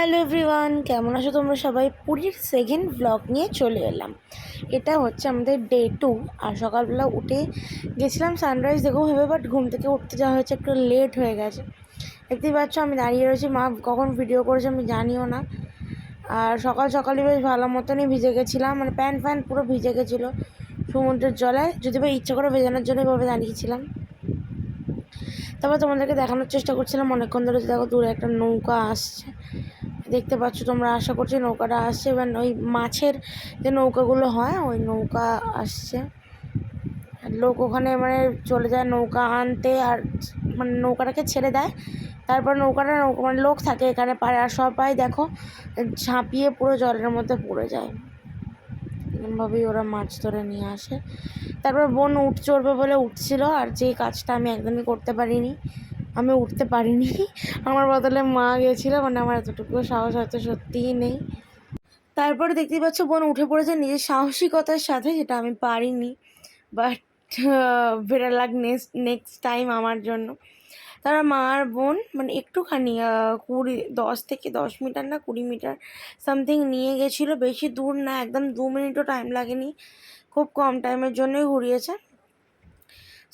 Hello everyone, কেমন আছো তোমরা সবাই? পুরীর সেকেন্ড ব্লগ নিয়ে চলে এলাম। এটা হচ্ছে আমাদের ডে টু আর সকালবেলা উঠে গেছিলাম সানরাইজ দেখো ভেবে বাট ঘুম থেকে উঠতে যাওয়া হয়েছে, একটু লেট হয়ে গেছে। দেখতেই পাচ্ছ, আমি দাঁড়িয়ে রয়েছি, মা কখন ভিডিও করেছে আমি জানিও না। আর সকাল সকালই বেশ ভালো মতনই ভিজে গেছিলাম মানে প্যান্ট ফ্যান্ট পুরো ভিজে গেছিল সমুদ্রের জলে, যদি বা ইচ্ছা করে ভেজানোর জন্য এভাবে দাঁড়িয়েছিলাম। তারপর তোমাদেরকে দেখানোর চেষ্টা করছিলাম অনেকক্ষণ ধরে দেখো দূরে একটা নৌকা আসছে। দেখতে পাচ্ছ তোমরা, আশা করছি নৌকাটা আসছে। এবার ওই মাছের যে নৌকাগুলো হয়, ওই নৌকা আসছে। লোক ওখানে মানে চলে যায় নৌকা আনতে আর মানে নৌকাটাকে ছেড়ে দেয়। তারপর নৌকাটা নৌকা মানে লোক থাকে এখানে পারে আর সবাই দেখো, ঝাঁপিয়ে পুরো জলের মধ্যে পড়ে যায়। এরকমভাবেই ওরা মাছ ধরে নিয়ে আসে। তারপর বোন উঠ চড়বে বলে উঠছিল আর যে কাজটা আমি একদমই করতে পারিনি, আমি উঠতে পারিনি। আমার বদলে মা গেছিল মানে আমার এতটুকু সাহস হয়তো সত্যিই নেই। তারপরে দেখতেই পাচ্ছ বোন উঠে পড়েছে নিজের সাহসিকতার সাথে, যেটা আমি পারিনি। বাট বেটার লাগ নেক্সট নেক্সট টাইম আমার জন্য। তারা মা আর বোন মানে একটুখানি কুড়ি, দশ থেকে দশ মিটার না, কুড়ি মিটার সামথিং নিয়ে গেছিল। বেশি দূর না, একদম দু মিনিটও টাইম লাগেনি। খুব কম টাইমের জন্যই ঘুরিয়েছে।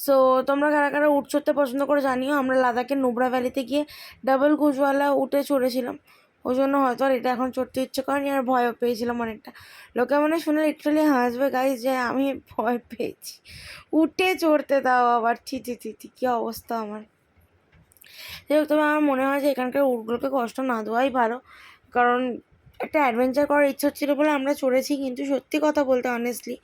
সো তোমরা কারা কারা উঠ চড়তে পছন্দ করে জানিও। আমরা লাদাখের নুবরা ভ্যালিতে গিয়ে ডাবল গুজওয়ালা উঠে চড়েছিলাম। ওই জন্য হয়তো আর এটা এখন চড়তে ইচ্ছে করেনি আর ভয়ও পেয়েছিলাম অনেকটা। লোকে মানে শুনে লিটারালি হাসবে গাইজ যে আমি ভয় পেয়েছি। উঠে চড়তে দাও আবার। ছি ছি, কী অবস্থা আমার। যাই তবে আমার মনে হয় যে এখানকার উটগুলোকে কষ্ট না দেওয়াই ভালো। কারণ একটা অ্যাডভেঞ্চার করার ইচ্ছে হচ্ছিল বলে আমরা চড়েছি, কিন্তু সত্যি কথা বলতে অনেস্টলি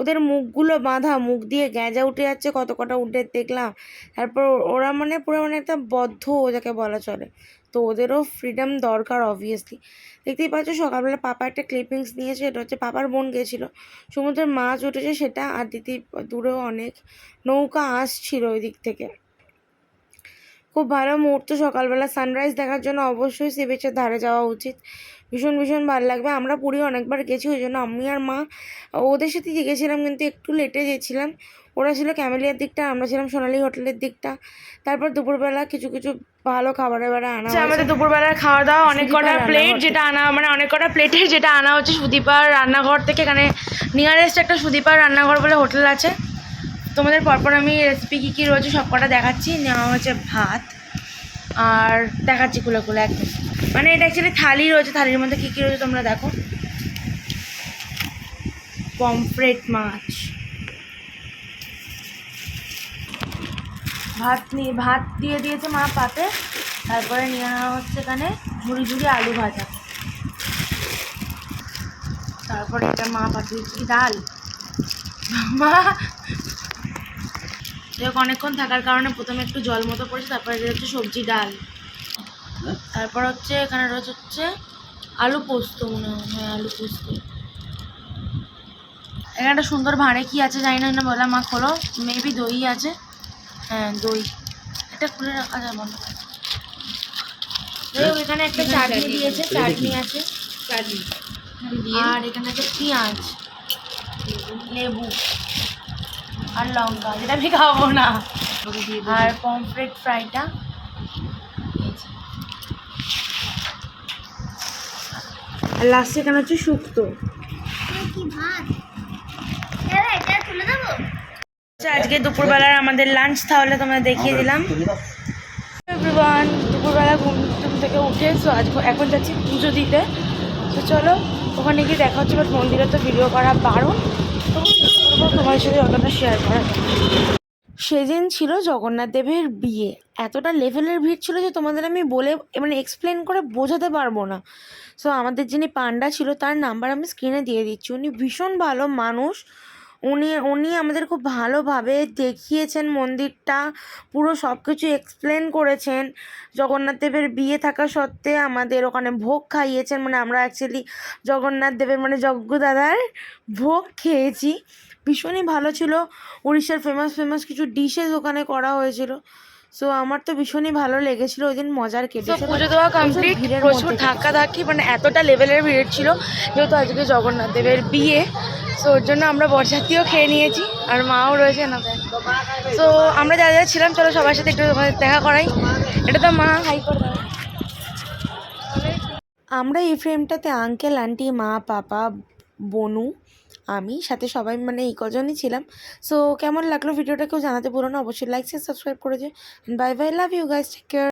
ওদের মুখগুলো বাঁধা, মুখ দিয়ে গ্যাঁজা উঠে যাচ্ছে, কত কটা উঠে দেখলাম। তারপর ওরা মানে পুরো মানে একটা বদ্ধ যাকে বলা চলে। তো ওদেরও ফ্রিডম দরকার অবভিয়াসলি দেখতেই পাচ্ছ, সকালবেলা পাপা একটা ক্লিপিংস নিয়েছে, এটা হচ্ছে পাপার বোন গেছিল। সমুদ্রের মাছ উঠেছে সেটা, আর দিদি দূরেও অনেক নৌকা আসছিল ওই দিক থেকে। খুব ভালো মুহূর্ত সকালবেলা সানরাইজ দেখার জন্য অবশ্যই সি বিচের ধারে যাওয়া উচিত। ভীষণ ভীষণ ভালো লাগবে। আমরা পুরী অনেকবার গেছি ওই জন্য আমি আর মা ওদের সাথে গেছিলাম কিন্তু একটু লেটে গেছিলাম। ওরা ছিল ক্যামেলিয়ার দিকটা আমরা ছিলাম সোনালি হোটেলের দিকটা। তারপর দুপুরবেলা কিছু কিছু ভালো খাবার এবারে আনা আচ্ছা আমাদের দুপুরবেলার খাওয়া দাওয়া অনেক কটা প্লেট যেটা আনা মানে অনেক কটা প্লেটের যেটা আনা হচ্ছে সুদীপার রান্নাঘর থেকে। এখানে নিয়ারেস্ট একটা সুদীপার রান্নাঘর বলে হোটেল আছে। তোমাদের পরপর আমি রেসিপি কী কী রয়েছে সব কটা দেখাচ্ছি। নেওয়া হয়েছে ভাত আর দেখাচ্ছি খুলে খুলে একদম। মানে এটা অ্যাকচুয়ালি থালি রয়েছে, থালির মধ্যে কী কী রয়েছে তোমরা দেখো। পমফ্রেট মাছ। ভাত নিয়ে ভাত দিয়ে দিয়েছে মা পাতে। তারপরে নিয়ে নেওয়া হচ্ছে এখানে ঝুড়ি ঝুড়ি আলু ভাজা। তারপরে এটা মা পাঠিয়েছি ডাল? মা যাই অনেকক্ষণ থাকার কারণে প্রথমে একটু জল মতো পড়েছে তারপরে হচ্ছে সবজি ডাল। তারপর হচ্ছে এখানে রয়েছে হচ্ছে আলু পোস্ত মনে হয় হ্যাঁ আলু পোস্ত। এখানে একটা সুন্দর ভাঁড়ে কি আছে জানি না বলা মা খোলো মেবি দই আছে। হ্যাঁ দই। এটা খুলে রাখা না যাই হোক, এখানে একটা চাটনি দিয়েছে চাটনি আছে। চাটনি। আর এখানে আছে পেঁয়াজ লেবু। আর লঙ্কা যেটা আমি খাব না। আর পমফ্রেট ফ্রাইটা আর লাস্টে এখানে হচ্ছে শুক্তো। আচ্ছা, আজকে দুপুরবেলার আমাদের লাঞ্চ তাহলে তোমরা দেখিয়ে দিলাম। এভরিওয়ান দুপুরবেলা ঘুম টুম থেকে উঠে সো আজ এখন যাচ্ছি পুজো দিতে। তো চলো ওখানে গিয়ে দেখা হচ্ছে বাট মন্দিরে তো ভিডিও করা বারণ। তোমার অতটা শেয়ার সেদিন ছিল জগন্নাথ দেবের বিয়ে। এতটা লেভেলের ভিড় ছিল যে তোমাদের আমি বলে মানে এক্সপ্লেন করে বোঝাতে পারব না। সো আমাদের যিনি পান্ডা ছিল, তার নাম্বার আমি স্ক্রিনে দিয়ে দিচ্ছি। উনি ভীষণ ভালো মানুষ। উনি উনি আমাদের খুব ভালোভাবে দেখিয়েছেন মন্দিরটা পুরো সব কিছু এক্সপ্লেন করেছেন। জগন্নাথ দেবের বিয়ে থাকা সত্ত্বে আমাদের ওখানে ভোগ খাইয়েছেন মানে আমরা অ্যাকচুয়ালি জগন্নাথ দেবের মানে যজ্ঞ দাদার ভোগ খেয়েছি। ভীষণই ভালো ছিল। উড়িষ্যার ফেমাস ফেমাস কিছু ডিশেস ওখানে করা হয়েছিল। সো আমার তো ভীষণই ভালো লেগেছিল ওই দিন মজার তো কেটেছে পুজো দেওয়া কমপ্লিট প্রচুর ধাক্কা ধাক্কি মানে এতটা লেভেলের ভিড় ছিল যেহেতু আজকে জগন্নাথ দেবের বিয়ে। সো ওর জন্য আমরা বরযাত্রীও খেয়ে নিয়েছি, আর মাও রয়েছে না। সো আমরা যারা যারা ছিলাম, চলো সবার সাথে একটু দেখা করাই। এটা তো মা, হাই করে আমরা এই ফ্রেমটাতে আঙ্কেল আন্টি মা, পাপা, বনু, আমি, সাথে সবাই মানে এই কজনই ছিলাম। সো কেমন লাগল ভিডিওটা কেউ জানাতে পুরো না, অবশ্যই লাইক সাবস্ক্রাইব করে যে bye bye love you guys take care